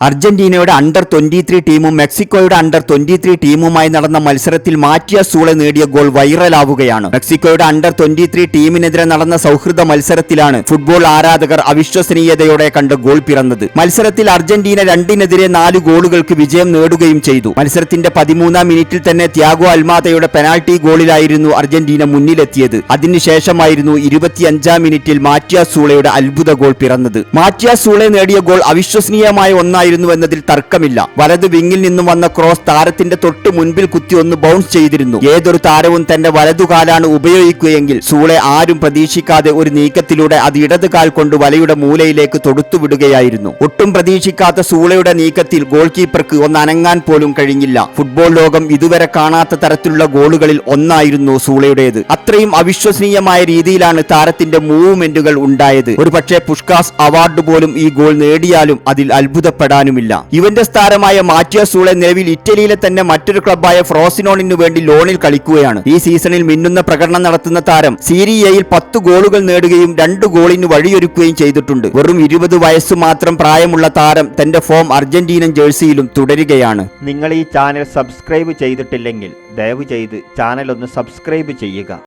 അർജന്റീനയുടെ under twenty three ടീമും മെക്സിക്കോയുടെ under twenty three ടീമുമായി നടന്ന മത്സരത്തിൽ മാറ്റിയ സൂളെ നേടിയ ഗോൾ വൈറലാവുകയാണ് മെക്സിക്കോയുടെ അണ്ടർ ട്വന്റി ത്രീ ടീമിനെതിരെ നടന്ന സൗഹൃദ മത്സരത്തിലാണ് ഫുട്ബോൾ ആരാധകർ അവിശ്വസനീയതയോടെ കണ്ട് ഗോൾ പിറന്നത്. മത്സരത്തിൽ അർജന്റീന രണ്ടിനെതിരെ നാല് ഗോളുകൾക്ക് വിജയം നേടുകയും ചെയ്തു. മത്സരത്തിന്റെ പതിമൂന്നാം മിനിറ്റിൽ തന്നെ ത്യാഗോ അൽമാതയുടെ പെനാൾട്ടി ഗോളിലായിരുന്നു അർജന്റീന മുന്നിലെത്തിയത്. അതിനുശേഷമായിരുന്നു ഇരുപത്തിയഞ്ചാം മിനിറ്റിൽ മാറ്റിയ സൂളയുടെ അത്ഭുത ഗോൾ പിറന്നത്. മാറ്റിയ സൂളെ നേടിയ ഗോൾ അവിശ്വസനീയമായ ഒന്നായിരുന്നു എന്നതിൽ തർക്കമില്ല. വലത് വിങ്ങിൽ നിന്നും വന്ന ക്രോസ് താരത്തിന്റെ തൊട്ട് മുൻപിൽ കുത്തി ഒന്ന് ബൗൺസ് ചെയ്തിരുന്നു. ഏതൊരു താരവും തന്റെ വലതുകാലാണ് ഉപയോഗിക്കുകയെങ്കിൽ സൂളെ ആരും പ്രതീക്ഷിക്കാതെ ഒരു നീക്കത്തിലൂടെ അത് ഇടത് കാൽ കൊണ്ട് വലയുടെ മൂലയിലേക്ക് തൊടുത്തുവിടുകയായിരുന്നു ഒട്ടും പ്രതീക്ഷിക്കാത്ത സൂളയുടെ നീക്കത്തിൽ ഗോൾ കീപ്പർക്ക് ഒന്ന് അനങ്ങാൻ പോലും കഴിഞ്ഞില്ല. ഫുട്ബോൾ ലോകം ഇതുവരെ കാണാത്ത തരത്തിലുള്ള ഗോളുകളിൽ ഒന്നായിരുന്നു സൂളയുടേത്. അത്രയും അവിശ്വസനീയമായ രീതിയിലാണ് താരത്തിന്റെ മൂവ്മെന്റുകൾ ഉണ്ടായത്. ഒരു പക്ഷേ പുഷ്കാസ് അവാർഡ് പോലും ഈ ഗോൾ നേടിയാലും അതിൽ അത്ഭുതപ്പെടാനുമില്ല ഇവന്റെ സ്ഥാനമായ മാറ്റിയ സൂളെ നിലവിൽ ഇറ്റലിയിലെ തന്നെ മറ്റൊരു ക്ലബായ ഫ്രോസിനോണിനു വേണ്ടി ലോണിൽ കളിക്കുകയാണ്. ഈ സീസണിൽ മിന്നുന്ന പ്രകടനം നടത്തുന്ന താരം സീരിയയിൽ പത്ത് ഗോളുകൾ നേടുകയും രണ്ട് ഗോളിന് വഴിയൊരുക്കുകയും ചെയ്തിട്ടുണ്ട്. വെറും ഇരുപത് വയസ്സ് മാത്രം പ്രായമുള്ള താരം തന്റെ ഫോം അർജന്റീനൻ ജേഴ്സിയിലും തുടരുകയാണ്. നിങ്ങൾ ഈ ചാനൽ സബ്സ്ക്രൈബ് ചെയ്തിട്ടില്ലെങ്കിൽ ദയവ് ചെയ്ത് ചാനൽ ഒന്ന് സബ്സ്ക്രൈബ് ചെയ്യുക.